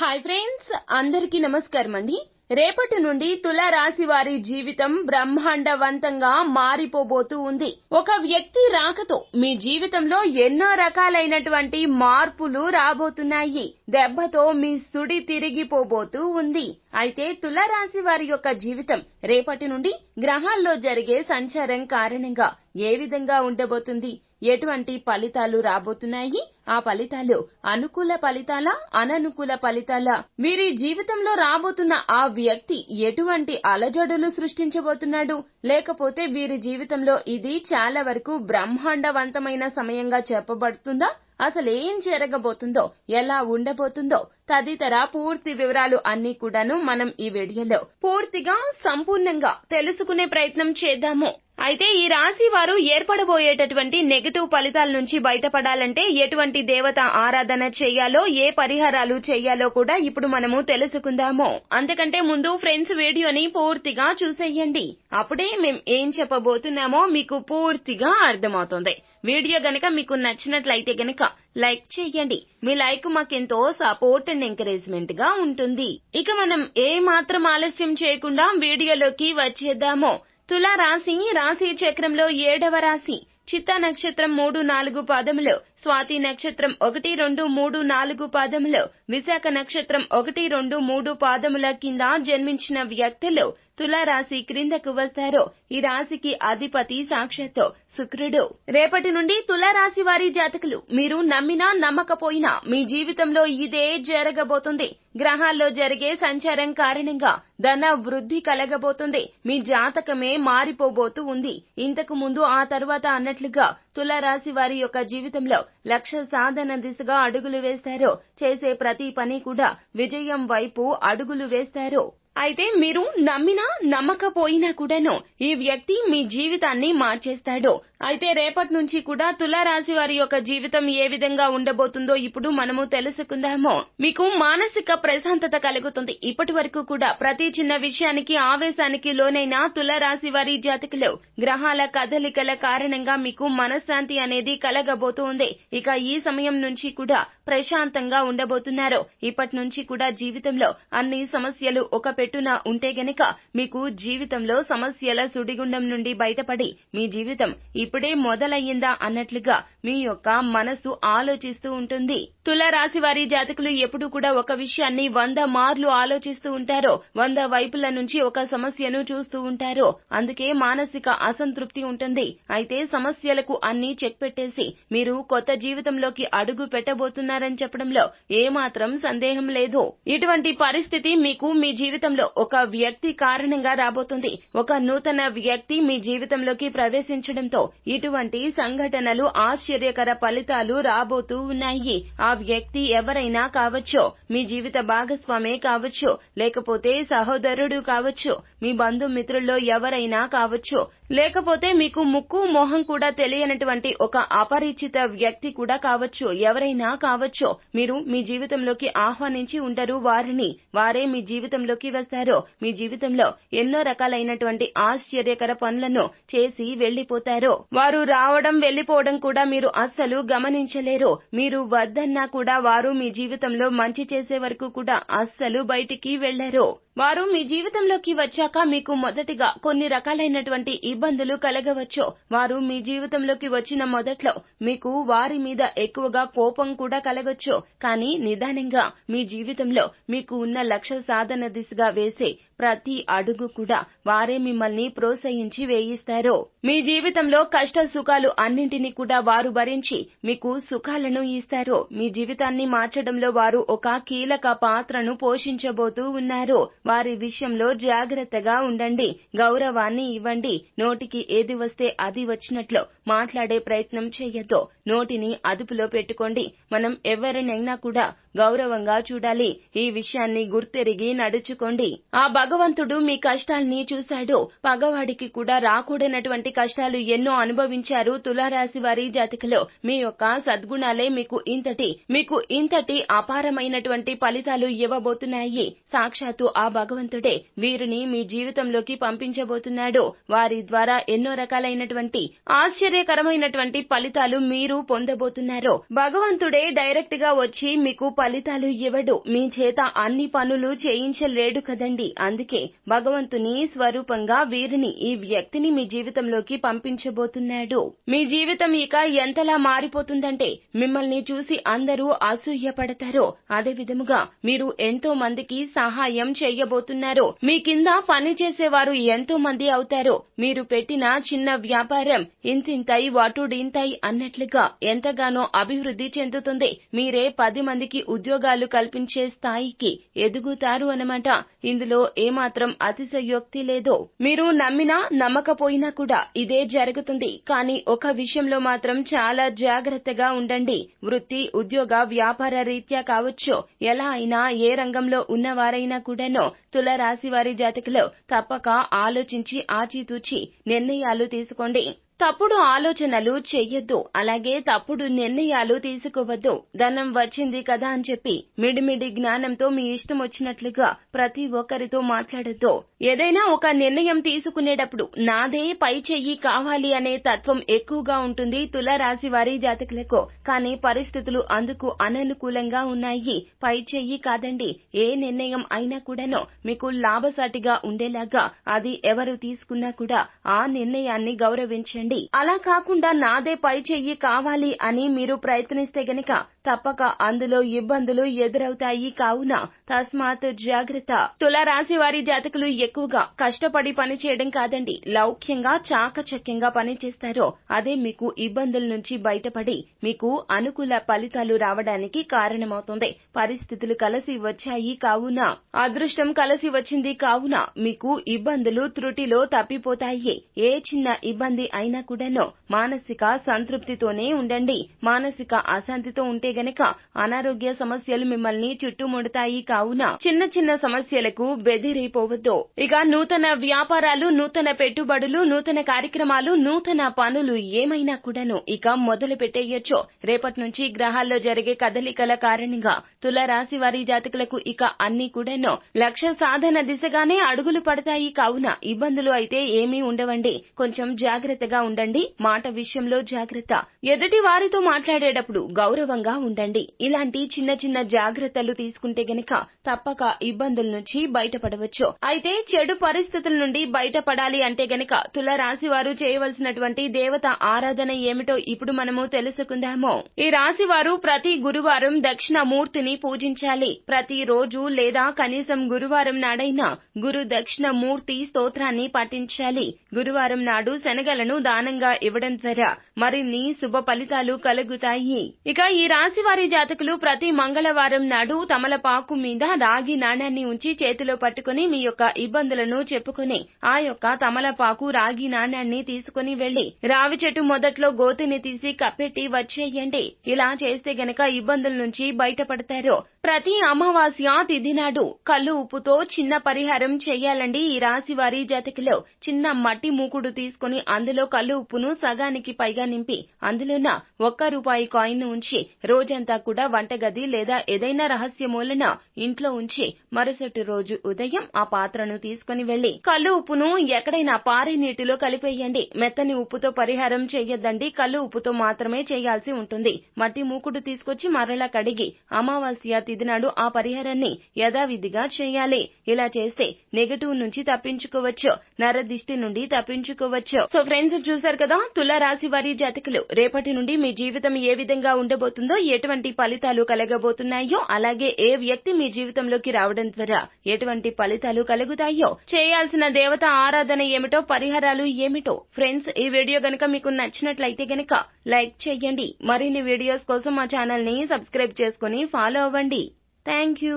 Hi friends అందరికీ నమస్కారం అండి. రేపటి నుండి తుల రాశి వారి జీవితం బ్రహ్మాండవంతంగా మారిపోబోతూ ఉంది. ఒక వ్యక్తి రాకతో మీ జీవితంలో ఎన్నో రకాలైనటువంటి మార్పులు రాబోతున్నాయి. దెబ్బతో మీ సుడి తిరిగిపోబోతూ ఉంది. అయితే తుల రాశి వారి యొక్క జీవితం రేపటి నుండి గ్రహాల్లో జరిగే సంచారం కారణంగా ఏ విధంగా ఉండబోతుంది? ఎటువంటి ఫలితాలు రాబోతున్నాయి? ఆ ఫలితాలు అనుకూల ఫలితాల అననుకూల ఫలితాలా? వీరి జీవితంలో రాబోతున్న ఆ వ్యక్తి ఎటువంటి అలజడులు సృష్టించబోతున్నాడు? లేకపోతే వీరి జీవితంలో ఇది చాలా వరకు బ్రహ్మాండవంతమైన సమయంగా చెప్పబడుతుందా? అసలు ఏం జరగబోతుందో ఎలా ఉండబోతుందో తదితర పూర్తి వివరాలు అన్ని కూడాను మనం ఈ వీడియోలో పూర్తిగా సంపూర్ణంగా తెలుసుకునే ప్రయత్నం చేద్దాము. అయితే ఈ రాశి వారు ఏర్పడబోయేటటువంటి నెగటివ్ ఫలితాల నుంచి బయటపడాలంటే ఎటువంటి దేవత ఆరాధన చేయాలో ఏ పరిహారాలు చేయాలో కూడా ఇప్పుడు మనము తెలుసుకుందాము. అంతకంటే ముందు ఫ్రెండ్స్ వీడియోని పూర్తిగా చూసేయండి. అప్పుడే మేం ఏం చెప్పబోతున్నామో మీకు పూర్తిగా అర్థమవుతుంది. వీడియో గనక మీకు నచ్చినట్లయితే గనక లైక్ చేయండి. మీ లైక్ మాకెంతో సపోర్ట్ అండ్ ఎంకరేజ్మెంట్గా ఉంటుంది. ఇక మనం ఏ మాత్రం ఆలస్యం చేయకుండా వీడియోలోకి వచ్చేద్దాము. తుల రాశి రాశి చక్రంలో ఏడవ రాశి. చిత్త నక్షత్రం మూడు నాలుగు పాదములు. స్వాతి నక్షత్రం ఒకటి రెండు మూడు నాలుగు పాదములు. విశాఖ నక్షత్రం ఒకటి రెండు మూడు పాదముల కింద జన్మించిన వ్యక్తులు తులారాశి క్రిందకు వస్తారు. ఈ రాశికి అధిపతి సాక్షాత్తు శుక్రుడు. రేపటి నుండి తులారాశి వారి జాతకులు మీరు నమ్మినా నమ్మకపోయినా మీ జీవితంలో ఇదే జరగబోతుంది. గ్రహాల్లో జరిగే సంచారం కారణంగా ధన వృద్ధి కలగబోతుంది. మీ జాతకమే మారిపోబోతూ ఉంది. ఇంతకు ముందు ఆ తర్వాత అన్నట్లుగా తులారాశి వారి యొక్క జీవితంలో లక్ష్య సాధన దిశగా అడుగులు వేశారో చేసే ప్రతి పని కూడా విజయం వైపు అడుగులు వేశారో అయితే మీరు నమ్మినా నమ్మకపోయినా కూడాను ఈ వ్యక్తి మీ జీవితాన్ని మార్చేస్తాడు. అయితే రేపటి నుంచి కూడా తులారాశి వారి యొక్క జీవితం ఏ విధంగా ఉండబోతుందో ఇప్పుడు మనము తెలుసుకుందాము. మీకు మానసిక ప్రశాంతత కలుగుతుంది. ఇప్పటి వరకు కూడా ప్రతి చిన్న విషయానికి ఆవేశానికి లోనైన తులారాశి వారి జాతకులు గ్రహాల కదలికల కారణంగా మీకు మనశ్శాంతి అనేది కలగబోతోంది. ఇక ఈ సమయం నుంచి కూడా ప్రశాంతంగా ఉండబోతున్నారు. ఇప్పటి నుంచి కూడా జీవితంలో అన్ని సమస్యలు ఒక పెట్టున ఉంటే గనక మీకు జీవితంలో సమస్యల సుడిగుండం నుండి బయటపడి మీ జీవితం ఇప్పుడే మొదలయ్యిందా అన్నట్లుగా మీ యొక్క మనసు ఆలోచిస్తూ ఉంటుంది. తులరాశి వారి జాతకులు ఎప్పుడు కూడా ఒక విషయాన్ని వంద మార్లు ఆలోచిస్తూ ఉంటారో వంద వైపుల నుంచి ఒక సమస్యను చూస్తూ ఉంటారో అందుకే మానసిక అసంతృప్తి ఉంటుంది. అయితే సమస్యలకు అన్ని చెక్ పెట్టేసి మీరు కొత్త జీవితంలోకి అడుగు పెట్టబోతున్నారని చెప్పడంలో ఏమాత్రం సందేహం లేదు. ఇటువంటి పరిస్థితి మీకు మీ జీవితంలో ఒక వ్యక్తి కారణంగా రాబోతుంది. ఒక నూతన వ్యక్తి మీ జీవితంలోకి ప్రవేశించడంతో ఇటువంటి సంఘటనలు ఆశ్చర్యకర ఫలితాలు రాబోతూ ఉన్నాయి. ఆ వ్యక్తి ఎవరైనా కావచ్చు మీ జీవిత భాగస్వామే కావచ్చు లేకపోతే సహోదరుడు కావచ్చు మీ బంధుమిత్రుల్లో ఎవరైనా కావచ్చు లేకపోతే మీకు ముక్కు మొహం కూడా తెలియనటువంటి ఒక అపరిచిత వ్యక్తి కూడా కావచ్చు ఎవరైనా కావచ్చు మీరు మీ జీవితంలోకి ఆహ్వానించి ఉండరు వారిని. వారే మీ జీవితంలోకి వస్తారు మీ జీవితంలో ఎన్నో రకాలైనటువంటి ఆశ్చర్యకర పనులను చేసి వెళ్ళిపోతారో వారు రావడం వెళ్ళిపోవడం కూడా మీరు అస్సలు గమనించలేరు. మీరు వద్దన్నా కూడా వారు మీ జీవితంలో మంచి చేసే వరకు కూడా అస్సలు బయటికి వెళ్ళరు వారు మీ జీవితంలోకి వచ్చాక మీకు మొదటిగా కొన్ని రకాలైనటువంటి ఇబ్బందులు కలగవచ్చో వారు మీ జీవితంలోకి వచ్చిన మొదట్లో మీకు వారి మీద ఎక్కువగా కోపం కూడా కలగొచ్చు. కానీ నిదానంగా మీ జీవితంలో మీకు ఉన్న లక్ష్య సాధన దిశగా వేసే ప్రతి అడుగు కూడా వారే మిమ్మల్ని ప్రోత్సహించి వేయిస్తారు. మీ జీవితంలో కష్ట సుఖాలు అన్నింటినీ కూడా వారు భరించి మీకు సుఖాలను ఇస్తారు. మీ జీవితాన్ని మార్చడంలో వారు ఒక కీలక పాత్రను పోషించబోతూ ఉన్నారు. వారి విషయంలో జాగ్రత్తగా ఉండండి. గౌరవాన్ని ఇవ్వండి. నోటికి ఏది వస్తే అది వచ్చినట్లు మాట్లాడే ప్రయత్నం చేయొద్దు. నోటిని అదుపులో పెట్టుకోండి. మనం ఎవరినైనా కూడా గౌరవంగా చూడాలి. ఈ విషయాన్ని గుర్తెరిగి నడుచుకోండి. ఆ భగవంతుడు మీ కష్టాల్ని చూశాడు. పగవాడికి కూడా రాకూడనటువంటి కష్టాలు ఎన్నో అనుభవించారు తులారాశి వారి జాతకులు. మీ యొక్క సద్గుణాలే మీకు ఇంతటి మీకు ఇంతటి అపారమైనటువంటి ఫలితాలు ఇవ్వబోతున్నాయి. సాక్షాత్తు ఆ భగవంతుడే వీరిని మీ జీవితంలోకి పంపించబోతున్నాడు. వారి ద్వారా ఎన్నో రకాలైనటువంటి ఆశ్చర్యకరమైనటువంటి ఫలితాలు మీరు పొందబోతున్నారు. భగవంతుడే డైరెక్ట్గా వచ్చి మీకు ఫలితాలు ఇవ్వడు. మీ చేత అన్ని పనులు చేయించలేడు కదండి. అందుకే భగవంతుని స్వరూపంగా వీరిని ఈ వ్యక్తిని మీ జీవితంలోకి పంపించబోతున్నాడు. మీ జీవితం ఇక ఎంతలా మారిపోతుందంటే మిమ్మల్ని చూసి అందరూ అసూయ పడతారో అదే విధముగా మీరు ఎంతో మందికి సహాయం చేయబోతున్నారు. మీ కింద పని చేసేవారు ఎంతో మంది అవుతారో. మీరు పెట్టిన చిన్న వ్యాపారం ఇంతింతై వాటుడింతై అన్నట్లుగా ఎంతగానో అభివృద్ధి చెందుతుంది. మీరే పది మందికి ఉద్యోగాలు కల్పించే స్థాయికి ఎదుగుతారు అన్నమాట. ఇందులో ఏమాత్రం అతిశయోక్తి లేదు. మీరు నమ్మినా నమ్మకపోయినా కూడా ఇదే జరుగుతుంది. కానీ ఒక విషయంలో మాత్రం చాలా జాగ్రత్తగా ఉండండి. వృత్తి ఉద్యోగ వ్యాపార రీత్యా కావచ్చు. ఎలా అయినా ఏ రంగంలో ఉన్నవారైనా కూడాను తులరాశి వారి జాతకులు తప్పక ఆలోచించి ఆచితూచి నిర్ణయాలు తీసుకోండి. తప్పుడు ఆలోచనలు చెయ్యొద్దు అలాగే తప్పుడు నిర్ణయాలు తీసుకోవద్దు. ధనం వచ్చింది కదా అని చెప్పి మిడిమిడి జ్ఞానంతో మీ ఇష్టం వచ్చినట్లుగా ప్రతి ఒక్కరితో మాట్లాడద్దు. ఏదైనా ఒక నిర్ణయం తీసుకునేటప్పుడు నాదే పై చెయ్యి కావాలి అనే తత్వం ఎక్కువగా ఉంటుంది తులరాశి వారి జాతకులకు. కానీ పరిస్థితులు అందుకు అననుకూలంగా ఉన్నాయి. పై చెయ్యి కాదండి ఏ నిర్ణయం అయినా కూడాను మీకు లాభసాటిగా ఉండేలాగా అది ఎవరు తీసుకున్నా కూడా ఆ నిర్ణయాన్ని గౌరవించండి. అలా కాకుండా నాదే పై చెయ్యి కావాలి అని మీరు ప్రయత్నిస్తే గనక తప్పక అందులో ఇబ్బందులు ఎదురవుతాయి కావున తస్మాత్ జాగ్రత్త. తులరాశి వారి జాతకులు ఎక్కువగా కష్టపడి పని చేయడం కాదండి. లౌక్యంగా చాకచక్యంగా పని చేస్తారో అదే మీకు ఇబ్బందుల నుంచి బయటపడి మీకు అనుకూల ఫలితాలు రావడానికి కారణమవుతుంది. పరిస్థితులు కలిసి వచ్చాయి కావున అదృష్టం కలిసి వచ్చింది కావున మీకు ఇబ్బందులు త్రుటిలో తప్పిపోతాయి. ఏ చిన్న ఇబ్బంది అయినా కూడాను మానసిక సంతృప్తితోనే ఉండండి. మానసిక అశాంతితో ఉంటే ఉంటే గనక అనారోగ్య సమస్యలు మిమ్మల్ని చుట్టుముడతాయి కావున చిన్న చిన్న సమస్యలకు బెదిరిపోవద్దు. ఇక నూతన వ్యాపారాలు నూతన పెట్టుబడులు నూతన కార్యక్రమాలు నూతన పనులు ఏమైనా కూడాను ఇక మొదలు పెట్టేయొచ్చు. రేపటి నుంచి గ్రహాల్లో జరిగే కదలికల కారణంగా తులరాశి వారి జాతకులకు ఇక అన్ని కూడాను లక్ష్య సాధన దిశగానే అడుగులు పడతాయి కావున ఇబ్బందులు అయితే ఏమీ ఉండవండి. కొంచెం జాగ్రత్తగా ఉండండి. మాట విషయంలో జాగ్రత్త. ఎదుటి వారితో మాట్లాడేటప్పుడు గౌరవంగా ఉండండి. ఇలాంటి చిన్న చిన్న జాగ్రత్తలు తీసుకుంటే గనక తప్పక ఇబ్బందుల నుంచి బయటపడవచ్చు. అయితే చెడు పరిస్థితుల నుండి బయటపడాలి అంటే గనక తుల రాశి వారు చేయవలసినటువంటి దేవత ఆరాధన ఏమిటో ఇప్పుడు మనము తెలుసుకుందాము. ఈ రాశి వారు ప్రతి గురువారం దక్షిణ మూర్తిని పూజించాలి. ప్రతి రోజు లేదా కనీసం గురువారం నాడైనా గురు దక్షిణ మూర్తి స్తోత్రాన్ని పఠించాలి. గురువారం నాడు శనగలను దానంగా ఇవ్వడం ద్వారా మరిన్ని శుభ ఫలితాలు కలుగుతాయి. ఇక ఈ రాశి వారి జాతకులు ప్రతి మంగళవారం నాడు తమలపాకు మీద రాగి నాణాన్ని ఉంచి చేతిలో పట్టుకుని మీ యొక్క ఇబ్బందులను చెప్పుకుని ఆ యొక్క తమలపాకు రాగి నాణాన్ని తీసుకుని వెళ్ళి రావి చెట్టు మొదట్లో గోతిని తీసి కప్పెట్టి వచ్చేయండి. ఇలా చేస్తే గనక ఇబ్బందుల నుంచి బయటపడతారు. ప్రతి అమావాస్య తిథి నాడు కళ్ళు ఉప్పుతో చిన్న పరిహారం చేయాలండి ఈ రాశి వారి జాతకులు. చిన్న మట్టి మూకుడు తీసుకుని అందులో కళ్ళు ఉప్పును సగానికి పైగా నింపి అందులోన ఒక్క రూపాయి కాయిన్ ఉంచి రోజంతా కూడా వంటగది లేదా ఏదైనా రహస్య మూలన ఇంట్లో ఉంచి మరుసటి రోజు ఉదయం ఆ పాత్రను తీసుకుని వెళ్ళి కళ్ళు ఉప్పును ఎక్కడైనా పారే నీటిలో కలిపేయండి. మెత్తని ఉప్పుతో పరిహారం చేయొద్దండి కళ్ళు ఉప్పుతో మాత్రమే చేయాల్సి ఉంటుంది. మట్టి మూకుడు తీసుకొచ్చి మరలా కడిగి అమావాస్య తిథి నాడు ఆ పరిహారాన్ని యథావిధిగా చేయాలి. ఇలా చేస్తే నెగటివ్ నుంచి తప్పించుకోవచ్చు. నరదిష్టి నుండి తప్పించుకోవచ్చు. సో ఫ్రెండ్స్ చూశారు కదా? తుల రాశి వారి జాతకులు రేపటి నుండి మీ జీవితం ఏ విధంగా ఉండబోతుందో ఎటువంటి ఫలితాలు కలగబోతున్నాయో అలాగే ఏ వ్యక్తి మీ జీవితంలోకి రావడం ద్వారా ఎటువంటి ఫలితాలు కలుగుతాయో చేయాల్సిన దేవత ఆరాధన ఏమిటో పరిహారాలు ఏమిటో ఫ్రెండ్స్ ఈ వీడియో గనక మీకు నచ్చినట్లయితే గనక లైక్ చేయండి. మరిన్ని వీడియోస్ కోసం మా ఛానల్ని సబ్స్క్రైబ్ చేసుకుని ఫాలో అవ్వండి. Thank you